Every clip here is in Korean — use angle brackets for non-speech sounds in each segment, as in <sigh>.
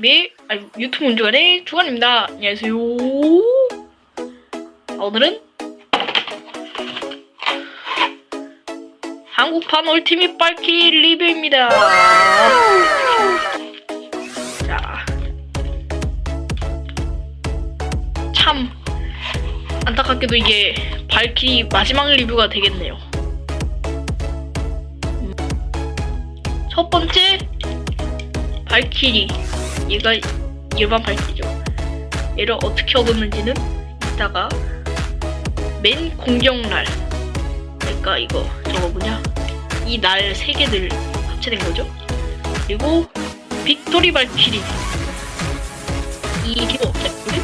운전TV의 아니 유튜브 운전의 주간입니다. 안녕하세요. 오늘은 한국판 얼티밋 발키리 리뷰입니다. 자, 참 안타깝게도 이게 발키리 마지막 리뷰가 되겠네요. 음. 첫 번째 발키리 얘가 일반 발키리죠. 얘를 어떻게 얻었는지는 이따가 맨 공격날 그러니까 이거 저거 뭐냐? 이 날 세 개들 합체된 거죠. 그리고 빅토리 발키리. 이 그리고 여기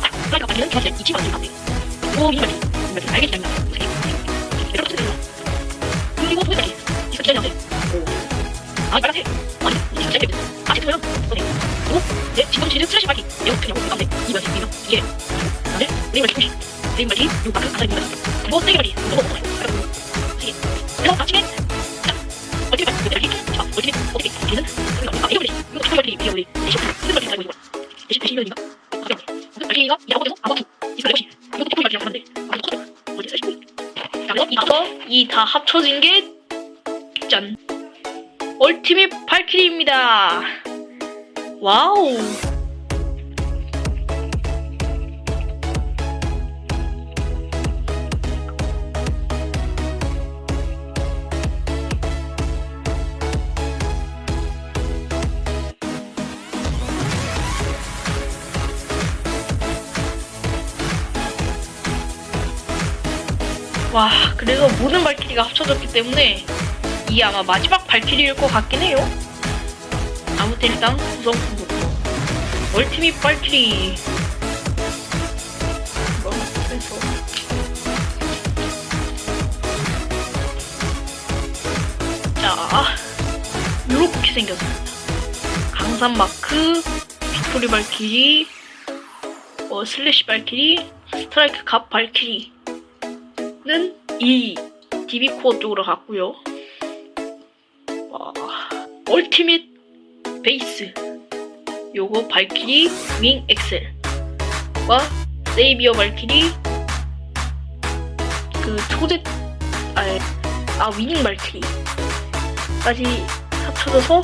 아까 발키리는 저한테 이 친구 안돼 오 미니 발키리 알겠지 않나? 이렇게 거 그리고 토이 발키리 이거 진짜 안 돼 아 빨간색. 아니 이거 진짜 아, 지금은 어디? 오, 네, 지금 지금 슬래시 발기. 이거 그냥 뭐 가운데 이 발기 이거 이게. 그다음에 레인 발기 레인 발기 요 마크 안에 있는 뭐 세게 발기 이거 먹어. 세 개. 그래서 나중에 자, 어떻게 발기 어떻게 발기 자, 어떻게 어떻게 발기는 아 이거 발기 이거 두 발기 이거 우리 대신 큰 발기 달고 있는 거. 대신 대신이니까 아 그래. 그 발기가 이하고 돼서 아마도 이거 역시 이거 두 발기랑 하는데 아마도 커져. 어디 슬래시 자, 그래서 이 나서 이다 합쳐진 게 짠. 얼티밋 발키리입니다. 와우. 와, 그래서 모든 발키리가 합쳐졌기 때문에 이게 아마 마지막 발키리일 것 같긴 해요. 아무튼 일단 구성품부터 얼티밋 발키리 이거 그래서 자 이렇게 생겼습니다. 강산 마크, 빅토리 발키리, 어, 슬래시 발키리, 스트라이크 갑 발키리는 이 DB 코어 쪽으로 갔고요. 와, 얼티밋 베이스 요거 발키리 윙 엑셀과 세이비어 발키리 그 초대 아, 아 위닝 발키리까지 합쳐져서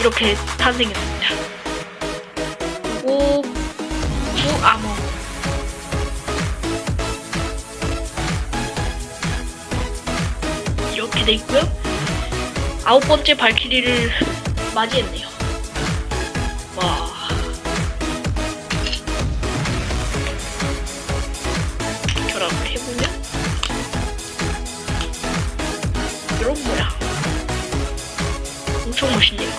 이렇게 탄생했습니다. 그리고 구 아머 이렇게 돼 있고요. 아홉 번째 발키리를 맞이했네요. 와. 결합을 해보면 이런 모양. 엄청 멋있네요.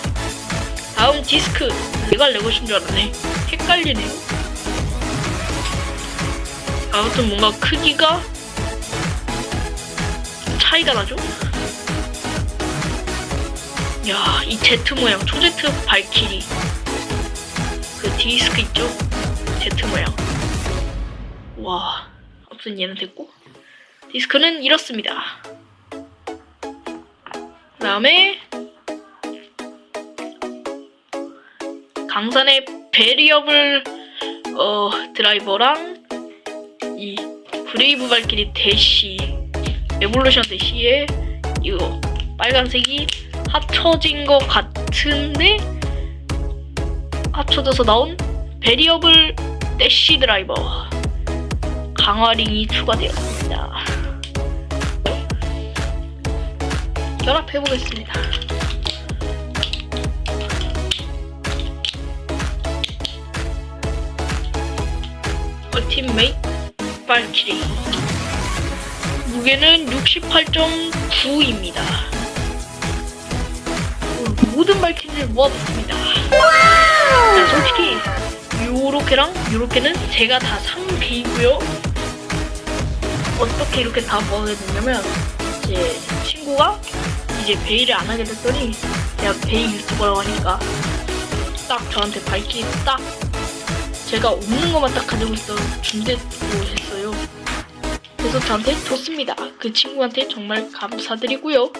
다음 디스크. 내가 레고신 줄 알았네. 헷갈리네요. 아무튼 뭔가 크기가 차이가 나죠? 야, 이 Z 모양, 초제트 발키리. 그 디스크 있죠? Z 모양. 와, 아무튼 얘는 됐고. 디스크는 이렇습니다. 그 다음에, 강산의 베리어블, 어, 드라이버랑, 이 브레이브 발키리 대시, 에볼루션 대시에, 이거, 빨간색이 합쳐진 것 같은데 합쳐져서 나온 베리어블 대시 드라이버 강화링이 추가되었습니다. 결합해 보겠습니다. 얼팀메이트 발키리 무게는 68.9입니다. 모든 발키리를 모아봤습니다. 자, 솔직히 요렇게랑 요렇게는 제가 다 상비이고요. 어떻게 이렇게 다 모아게 됐냐면 제 친구가 이제 베이를 안 하게 됐더니 제가 베이 유튜버라고 하니까 딱 저한테 발키리 딱 제가 없는 것만 딱 가지고 있어 준대고 했어요. 그래서 저한테 줬습니다. 그 친구한테 정말 감사드리고요.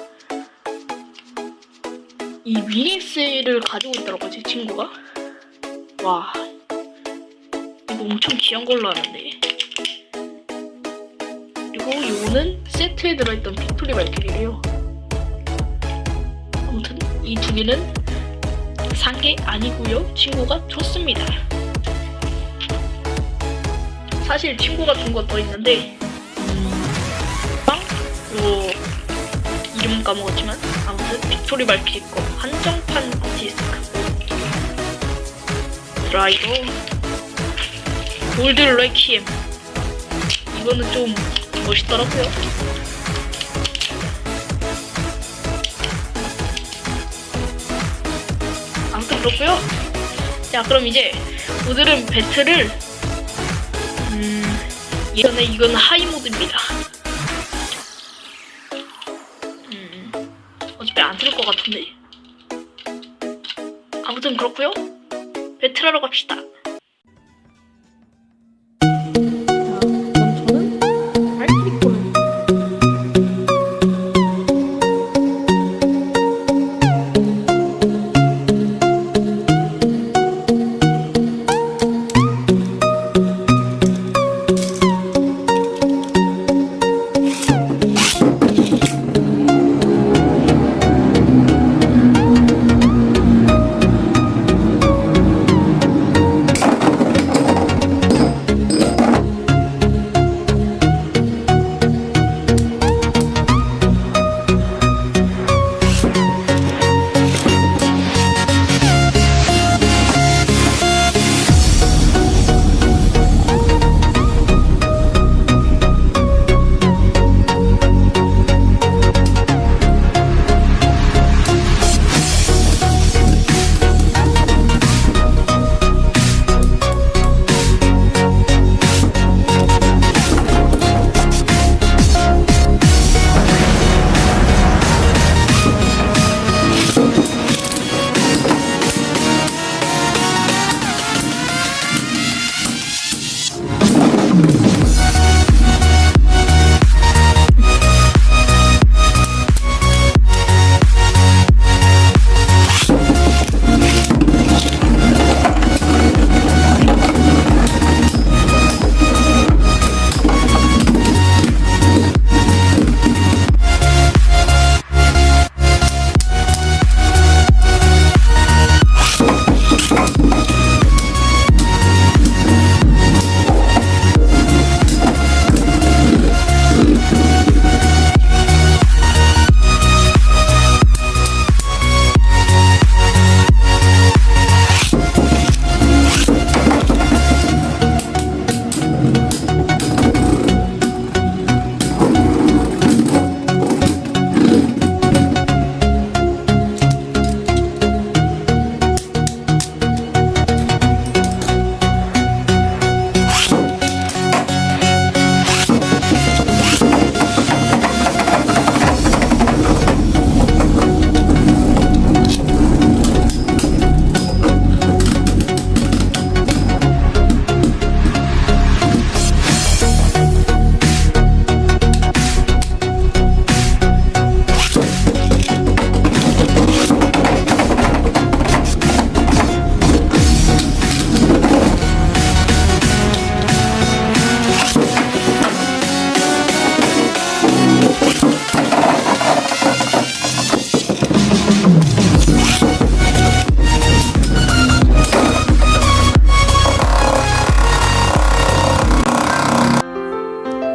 이 미니스를 가지고 있더라고 제 친구가. 와. 이거 엄청 귀한 걸로 아는데 그리고 요거는 세트에 들어있던 빅토리 발길이래요. 아무튼 이 두 개는 산 게 아니고요. 친구가 줬습니다. 사실 친구가 준 거 더 있는데 빵? 요 이름 까먹었지만 아무튼 빅토리 발키리 거 한정판 디스크. 드라이버 골드 레퀴엠? 이거는 좀 멋있더라고요. 아무튼 그렇고요. 자 그럼 이제 오늘은 배틀을 음 예전에 이건 하이 모드입니다 어차피 안 들을 것 같은데. 아무튼 그렇고요. 배틀하러 갑시다.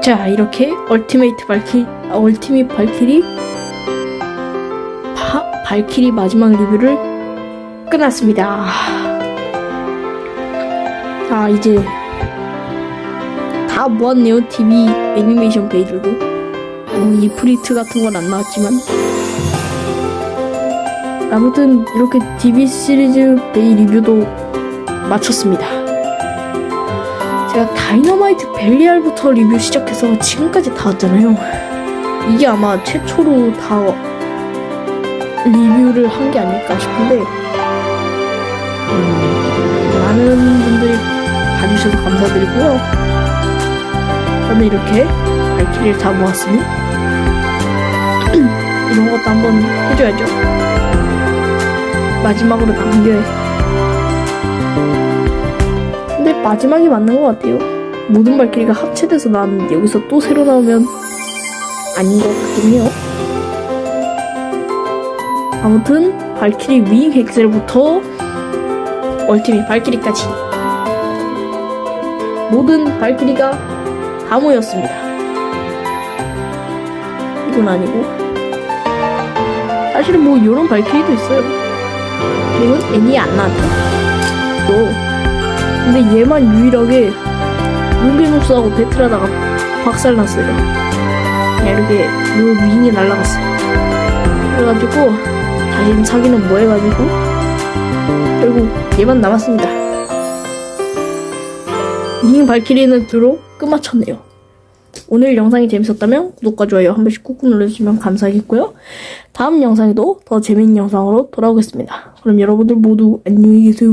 자 이렇게 얼티메이트 발키 아, 얼티밋 발키리 바, 발키리 마지막 리뷰를 끝났습니다. 자 이제 다 모았네요 TV 애니메이션 페이지도 어, 이 프리트 같은 건 안 나왔지만 아무튼 이렇게 TV 시리즈 베이 리뷰도 마쳤습니다. 제가 다이너마이트 벨리알부터 리뷰 시작해서 지금까지 다 왔잖아요. 이게 아마 최초로 다 리뷰를 한 게 아닐까 싶은데 음, 많은 분들이 봐주셔서 감사드리고요. 저는 이렇게 발키리를 다 모았으니 <clears throat> 이런 것도 한번 해줘야죠. 마지막으로 남겨야 마지막이 맞는 것 같아요. 모든 발키리가 합체돼서 나왔는데 여기서 또 새로 나오면 아닌 것 같긴 해요. 아무튼 발키리 윙 엑셀부터 얼티밋 발키리까지 모든 발키리가 다 모였습니다. 이건 아니고 사실은 뭐 이런 발키리도 있어요. 이건 애니 안 나왔죠. 또 근데 얘만 유일하게 용기노스하고 배틀하다가 박살났어요. 이렇게 요 윙이 날라갔어요. 그래가지고 다시는 사기는 뭐 해가지고 결국 얘만 남았습니다. 윙 발키리는 드로 끝마쳤네요. 오늘 영상이 재밌었다면 구독과 좋아요 한 번씩 꾹꾹 눌러주시면 감사하겠고요. 다음 영상에도 더 재밌는 영상으로 돌아오겠습니다. 그럼 여러분들 모두 안녕히 계세요.